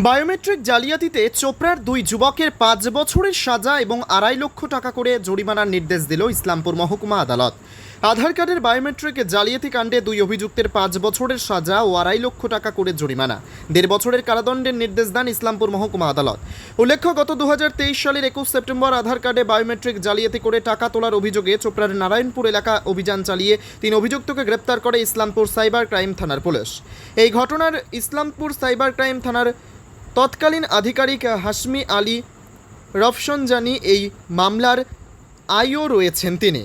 Biometric জালিয়াতিতে চোপড়ার দুই যুবকের পাঁচ বছরের সাজা এবং আড়াই লক্ষ টাকা করে জরিমানার নির্দেশ দিল ইসলামপুর মহকুমা আদালত। আধার কার্ডের বায়োমেট্রিক জালিয়াতি কাণ্ডে দুই অভিযুক্তের পাঁচ বছরের সাজা ও আড়াই লক্ষ টাকা করে জরিমানা। দেড় বছরের কারাদণ্ডের নির্দেশ দেন ইসলামপুর মহকুমা আদালত। উল্লেখ্য, গত দু হাজার তেইশ সালের একুশ সেপ্টেম্বর আধার কার্ডে বায়োমেট্রিক জালিয়াতি করে টাকা তোলার অভিযোগে চোপড়ার নারায়ণপুর এলাকা অভিযান চালিয়ে তিন অভিযুক্তকে গ্রেপ্তার করে ইসলামপুর সাইবার ক্রাইম থানার পুলিশ। এই ঘটনার ইসলামপুর সাইবার ক্রাইম থানার তৎকালীন আধিকারিক হাসমি আলী রফসনজানি এই মামলার আইও রয়েছেন তিনি।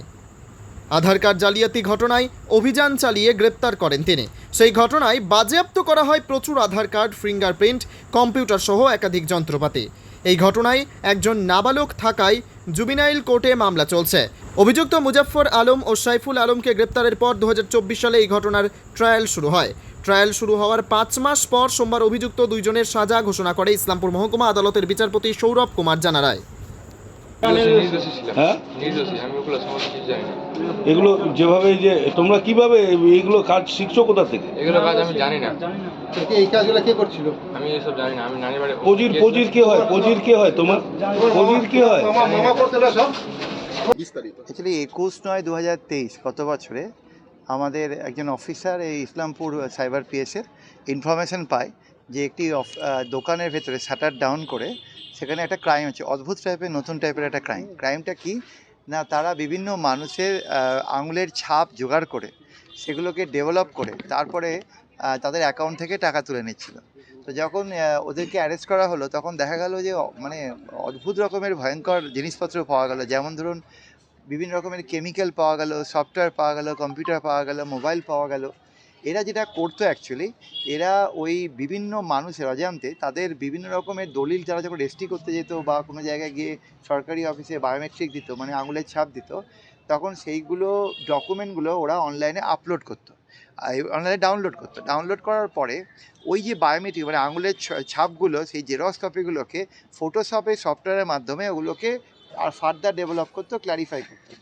আধার কার্ড জালিয়াতি ঘটনায় অভিযান চালিয়ে গ্রেপ্তার করেন তিনি। সেই ঘটনায় বাজেয়াপ্ত করা হয় প্রচুর আধার কার্ড, ফিঙ্গারপ্রিন্ট, কম্পিউটার সহ একাধিক যন্ত্রপাতি। এই ঘটনায় একজন নাবালক থাকায় জুবিনাইল কোর্টে মামলা চলছে। অভিযুক্ত মুজাফফর আলম ও সাইফুল আলমকে গ্রেপ্তারের পর দু হাজার চব্বিশ সালে এই ঘটনার ট্রায়াল শুরু হয়। ট্রায়াল শুরু হওয়ার পাঁচ মাস পর সোমবার অভিযুক্ত দুইজনের সাজা ঘোষণা করে ইসলামপুর মহকুমা আদালতের বিচারপতি সৌরভ কুমার জানা রায় হ্যাঁ? এগুলো যেভাবে যে তোমরা কীভাবে এইগুলো কাজ শিখছো কোথা থেকে? এগুলো কাজ আমি জানি না। এই কাজগুলো কে করছিল? আমি এসব জানি না আমি নানি বাড়ি পজির পজির কে হয়? পজির কে হয় তোমার? পজির কে হয়? মামা মামা করতে না সব? একুশ নয় দু হাজার তেইশ গত বছরে আমাদের একজন অফিসার এই ইসলামপুর সাইবার পিএসের ইনফরমেশন পায় যে একটি দোকানের ভেতরে শাটার ডাউন করে সেখানে একটা ক্রাইম হচ্ছে অদ্ভুত টাইপের নতুন টাইপের একটা ক্রাইম ক্রাইমটা কি? না তারা বিভিন্ন মানুষের আঙুলের ছাপ জোগাড় করে সেগুলোকে ডেভেলপ করে তারপরে তাদের অ্যাকাউন্ট থেকে টাকা তুলে নিচ্ছিল। তো যখন ওদেরকে অ্যারেস্ট করা হলো তখন দেখা গেল যে মানে অদ্ভুত রকমের ভয়ঙ্কর জিনিসপত্র পাওয়া গেল। যেমন ধরুন বিভিন্ন রকমের কেমিক্যাল পাওয়া গেল সফটওয়্যার পাওয়া গেল কম্পিউটার পাওয়া গেল মোবাইল পাওয়া গেল। এরা যেটা করতো অ্যাকচুয়ালি এরা ওই বিভিন্ন মানুষের, অজান্তে তাদের বিভিন্ন রকমের দলিল যারা যখন রেজিস্ট্রি করতে যেত বা কোনো জায়গায় গিয়ে সরকারি অফিসে বায়োমেট্রিক দিত মানে আঙুলের ছাপ দিত, তখন সেইগুলো ডকুমেন্টগুলো ওরা অনলাইনে আপলোড করতো। অনলাইনে ডাউনলোড করতো। ডাউনলোড করার পরে ওই যে বায়োমেট্রিক মানে আঙুলের ছাপগুলো, সেই জেরক্স কপিগুলোকে ফটোশপে সফটওয়্যারের মাধ্যমে ওগুলোকে আর ফার্দার ডেভেলপ করতো ক্ল্যারিফাই করতো।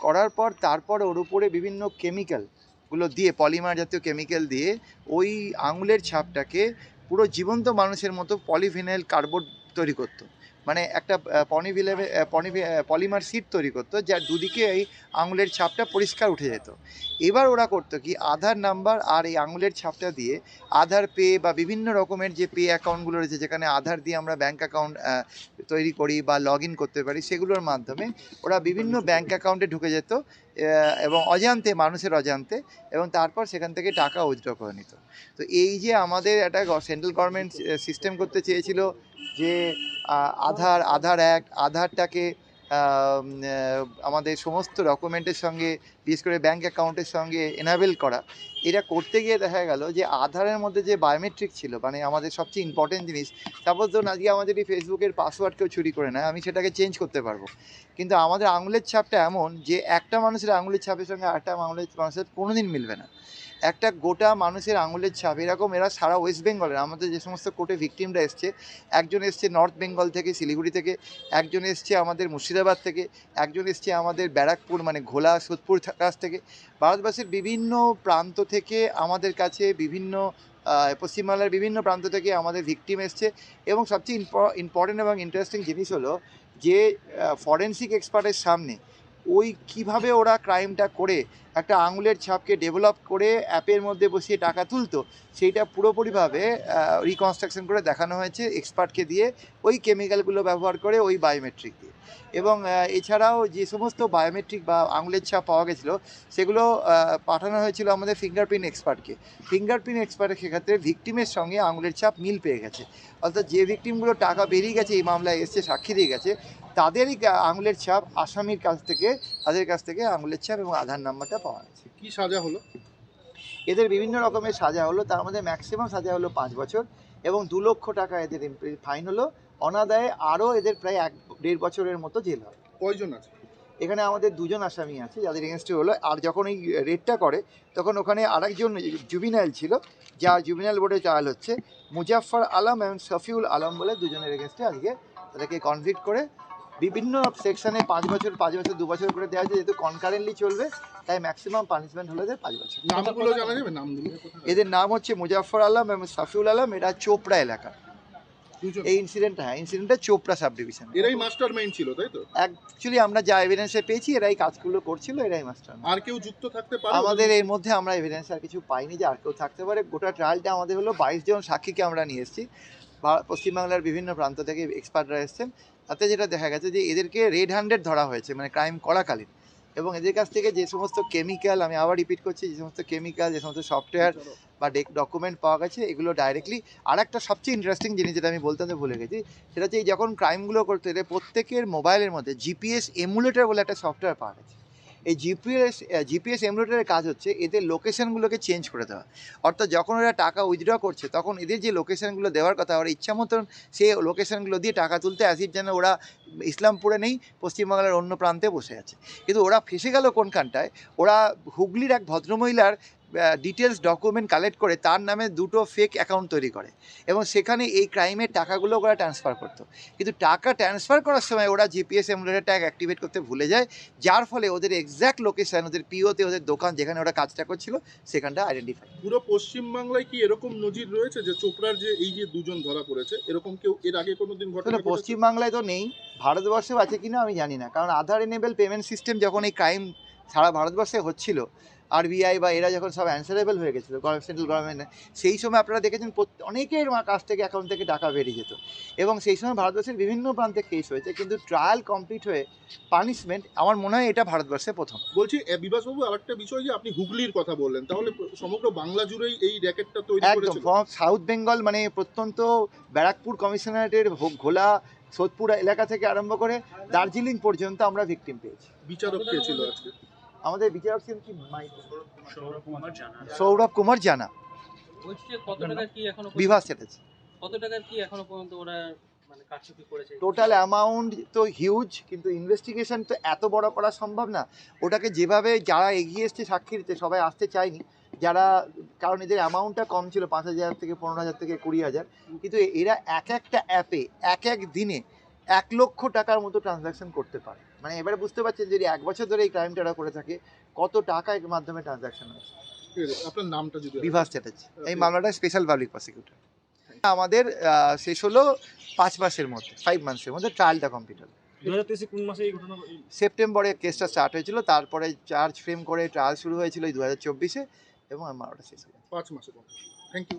করার পর তারপর ওর উপরে বিভিন্ন কেমিক্যালগুলো দিয়ে পলিমার জাতীয় কেমিক্যাল দিয়ে ওই আঙুলের ছাপটাকে পুরো জীবন্ত মানুষের মতো পলিফিনাইল কার্ডবোর্ড তৈরি করতো। মানে একটা পনি পনি পলিমার সিট তৈরি করতো যার দুদিকে এই আঙুলের ছাপটা পরিষ্কার উঠে যেত। এবার ওরা করতো কি, আধার নাম্বার আর এই আঙুলের ছাপটা দিয়ে আধার পে বা বিভিন্ন রকমের যে পে অ্যাকাউন্টগুলো রয়েছে, যেখানে আধার দিয়ে আমরা ব্যাঙ্ক অ্যাকাউন্ট তৈরি করি বা লগ করতে পারি, সেগুলোর মাধ্যমে ওরা বিভিন্ন ব্যাঙ্ক অ্যাকাউন্টে ঢুকে যেত। এবং অজান্তে, মানুষের অজান্তে, এবং তারপর সেখান থেকে টাকা উইথড্র করে নিত। তো এই যে আমাদের একটা সেন্ট্রাল গভর্নমেন্ট সিস্টেম করতে চেয়েছিল যে আধার আধার অ্যাক্ট আধারটাকে আমাদের সমস্ত ডকুমেন্টের সঙ্গে বিশেষ করে ব্যাঙ্ক অ্যাকাউন্টের সঙ্গে এনাবেল করা, এটা করতে গিয়ে দেখা গেল যে আধারের মধ্যে যে বায়োমেট্রিক ছিল মানে আমাদের সবচেয়ে ইম্পর্টেন্ট জিনিস সাপোজ ধরুন আজকে আমাদের এই ফেসবুকের পাসওয়ার্ড কেউ চুরি করে নেয়, আমি সেটাকে চেঞ্জ করতে পারব। কিন্তু আমাদের আঙুলের ছাপটা এমন যে একটা মানুষের আঙুলের ছাপের সঙ্গে আরেকটা আঙুলের মানুষের কোনো দিন মিলবে না। একটা গোটা মানুষের আঙুলের ছাপ, এরকম এরা সারা ওয়েস্ট বেঙ্গলের আমাদের যে সমস্ত কোর্টে ভিকটিমরা এসছে, একজন এসছে নর্থ বেঙ্গল থেকে, শিলিগুড়ি থেকে, একজন এসছে আমাদের মুর্শিদাবাদ থেকে, একজন এসছে আমাদের ব্যারাকপুর মানে ঘোলা সোদপুর কাছ থেকে। ভারতবাসীর বিভিন্ন প্রান্ত থেকে আমাদের কাছে বিভিন্ন পশ্চিমবাংলার বিভিন্ন প্রান্ত থেকে আমাদের ভিকটিম এসছে। এবং সবচেয়ে ইম্পর্টেন্ট এবং ইন্টারেস্টিং জিনিস হলো যে ফরেন্সিক এক্সপার্টের সামনে ওই কীভাবে ওরা ক্রাইমটা করে, একটা আঙুলের ছাপকে ডেভেলপ করে অ্যাপের মধ্যে বসিয়ে টাকা তুলতো, সেইটা পুরোপুরিভাবে রিকনস্ট্রাকশন করে দেখানো হয়েছে এক্সপার্টকে দিয়ে ওই কেমিক্যালগুলো ব্যবহার করে ওই বায়োমেট্রিক দিয়ে এবং এছাড়াও যে সমস্ত বায়োমেট্রিক বা আঙুলের ছাপ পাওয়া গেছিল, সেগুলো পাঠানো হয়েছিল আমাদের ফিঙ্গারপ্রিন্ট এক্সপার্টকে ফিঙ্গারপ্রিন্ট এক্সপার্টের সেক্ষেত্রে ভিকটিমের সঙ্গে আঙুলের ছাপ মিল পেয়ে গেছে। অর্থাৎ যে ভিকটিমগুলো টাকা বেরিয়ে গেছে এই মামলায়, এসছে সাক্ষী দিয়ে গেছে তাদেরই আঙুলের ছাপ আসামির কাছ থেকে তাদের কাছ থেকে আঙুলের ছাপ এবং আধার নাম্বারটা পাওয়া গেছে। কি সাজা হলো? এদের বিভিন্ন রকমের সাজা হলো। তার মধ্যে ম্যাক্সিমাম সাজা হলো পাঁচ বছর এবং দু লক্ষ টাকা এদের ফাইন হলো। অনাদায়ে আরও এদের প্রায় এক দেড় বছরের মতো জেল হবে কয়জন আছে? এখানে আমাদের দুজন আসামি আছে যাদের এগেনস্টে হলো। আর যখন এই রেডটা করে তখন ওখানে আরেকজন জুবিনাইল ছিল যা জুবিনাইল বোর্ডে ট্রায়াল হচ্ছে। মুজাফফর আলম এবং শফিউল আলম বলে দুজনের এগেনস্টে আজকে তাদেরকে কনভিক্ট করে বিভিন্ন সেকশনে পাঁচ বছর পাঁচ বছর দু বছর করে দেওয়া হয়েছে যেহেতু কনকারেন্টলি চলবে তাই ম্যাক্সিমাম পানিশমেন্ট হলো এদের পাঁচ বছর। নামগুলো জানা যাবে? নামগুলো এদের নাম হচ্ছে মুজাফফর আলম এবং সাফিউল আলম এটা চোপড়া এলাকা এই ইনসিডেন্ট হ্যাঁ ইনসিডেন্টটা চোপড়া সাব ডিভিশন এরাই মাস্টার মাইন্ড ছিল তাই তো? অ্যাকচুয়ালি আমরা যা এভিডেন্সে পেয়েছি এরাই কাজগুলো করছিল এরাই মাস্টার আর কেউ যুক্ত থাকতে পারে? আমাদের এর মধ্যে আমরা এভিডেন্স আর কিছু পাইনি যে আর কেউ থাকতে পারে। গোটা ট্রায়ালটা আমাদের হলো বাইশ জন সাক্ষীকে আমরা নিয়ে এসেছি। পশ্চিমবাংলার বিভিন্ন প্রান্ত থেকে এক্সপার্টরা এসেছেন। তাতে যেটা দেখা গেছে যে এদেরকে রেড হ্যান্ডেড ধরা হয়েছে মানে ক্রাইম করাকালীন। এবং এদের কাছ থেকে যে সমস্ত কেমিক্যাল আমি আবার রিপিট করছি যে সমস্ত কেমিক্যাল যে সমস্ত সফটওয়্যার বা ডকুমেন্ট পাওয়া গেছে এগুলো ডাইরেক্টলি আর একটা সবচেয়ে ইন্টারেস্টিং জিনিস যেটা আমি বলতে ভুলে গেছি সেটা হচ্ছে এই যখন ক্রাইমগুলো করতে প্রত্যেকের মোবাইলের মধ্যে জিপিএস এমুলেটার বলে একটা সফটওয়্যার পাওয়া গেছে। এই জিপিএস জিপিএস এমুলেটারের কাজ হচ্ছে এদের লোকেশানগুলোকে চেঞ্জ করে দেওয়া। অর্থাৎ যখন ওরা টাকা উইথড্র করছে, তখন এদের যে লোকেশানগুলো দেওয়ার কথা, ওরা ইচ্ছা মতন সেই লোকেশানগুলো দিয়ে টাকা তুলতে আসিফ যেন ওরা ইসলামপুরে নেই, পশ্চিমবাংলার অন্য প্রান্তে বসে আছে। কিন্তু ওরা ফেসে গেল কোনখানটায়? ওরা হুগলির এক ভদ্রমহিলার ডিটেলস ডকুমেন্ট কালেক্ট করে তার নামে দুটো ফেক অ্যাকাউন্ট তৈরি করে। এবং সেখানে এই ক্রাইমের টাকাগুলো ওরা ট্রান্সফার করতো। কিন্তু টাকা ট্রান্সফার করার সময় ওরা জিপিএস এমুলেটার ট্যাগ অ্যাক্টিভেট করতে ভুলে যায় যার ফলে ওদের এক্স্যাক্ট লোকেশান ওদের পিওতে ওদের দোকান যেখানে ওরা কাজটা করছিল সেখানটা আইডেন্টিফাই পুরো পশ্চিমবাংলায় কি এরকম নজির রয়েছে যে চোপড়ার যে এই যে দুজন ধরা পড়েছে এরকম কেউ এর আগে কোনোদিন ঘটনা আসলে পশ্চিমবাংলায় তো নেই ভারতবর্ষেও আছে কিনা আমি জানি না। কারণ আধার এনেবেল পেমেন্ট সিস্টেম যখন এই ক্রাইম সারা ভারতবর্ষে হচ্ছিল। আরবিআই বা এরা যখন সব অ্যান্সারেবল হয়ে গেছিল সেন্ট্রাল গভর্নমেন্ট সেই সময় আপনারা দেখেছেন অনেকের কাছ থেকে অ্যাকাউন্ট থেকে টাকা বেরিয়ে যেত। এবং সেই সময় ভারতবর্ষের বিভিন্ন প্রান্তে কেস হয়েছে কিন্তু ট্রায়াল কমপ্লিট হয়ে পানিশমেন্ট আমার মনে হয় এটা ভারতবর্ষে প্রথম। বলছি বিভাসবাবু আরেকটা বিষয় যে আপনি হুগলির কথা বললেন তাহলে সমগ্র বাংলা জুড়েই এই র্যাকেটটা তৈরি একদম সাউথ বেঙ্গল মানে প্রত্যন্ত ব্যারাকপুর কমিশনারেটের ঘোলা সোদপুর এলাকা থেকে আরম্ভ করে দার্জিলিং পর্যন্ত আমরা ভিকটিম পেয়েছি। বিচারক পেয়েছিল আজকে? আমাদের বিচারক ছিলেন কি? সৌরভ কুমার জানা। বলছি যে কত টাকা কি এখনও পর্যন্ত- বিভাস চ্যাটার্জি কত টাকার কি এখনও পর্যন্ত ওরা মানে কারচুপি করেছে? টোটাল অ্যামাউন্ট তো হিউজ কিন্তু ইনভেস্টিগেশন তো এত বড় করা সম্ভব না। ওটাকে যেভাবে যারা এগিয়ে এসছে সাক্ষী দিতে সবাই আসতে চায়নি। যারা কারণ এদের অ্যামাউন্টটা কম ছিল পাঁচ হাজার থেকে পনেরো হাজার থেকে কুড়ি হাজার। কিন্তু এরা এক একটা অ্যাপে এক এক দিনে এক লক্ষ টাকার মতো ট্রানজাকশন করতে পারে। মানে এবারে বুঝতে পারছেন যদি এক বছর ধরে এই ক্রাইমটা ওরা করে থাকে কত টাকা এর মাধ্যমে ট্রানজাকশন আছে ঠিক আছে, আপনার নামটা যদি বিভাস চ্যাটার্জি। এই মামলাটা স্পেশাল পাবলিক প্রসিকিউটর আমাদের শেষ হলো পাঁচ মাসের মধ্যে ফাইভ মান্থসের মধ্যে ট্রায়ালটা কমপ্লিট হলো। দু হাজার তেইশে কোন মাসে সেপ্টেম্বরে কেসটা স্টার্ট হয়েছিল তারপরে চার্জ ফ্রেম করে ট্রায়াল শুরু হয়েছিল এই দু হাজার চব্বিশে এবং আমার ওটা শেষ হয়েছে পাঁচ মাসে থ্যাংক ইউ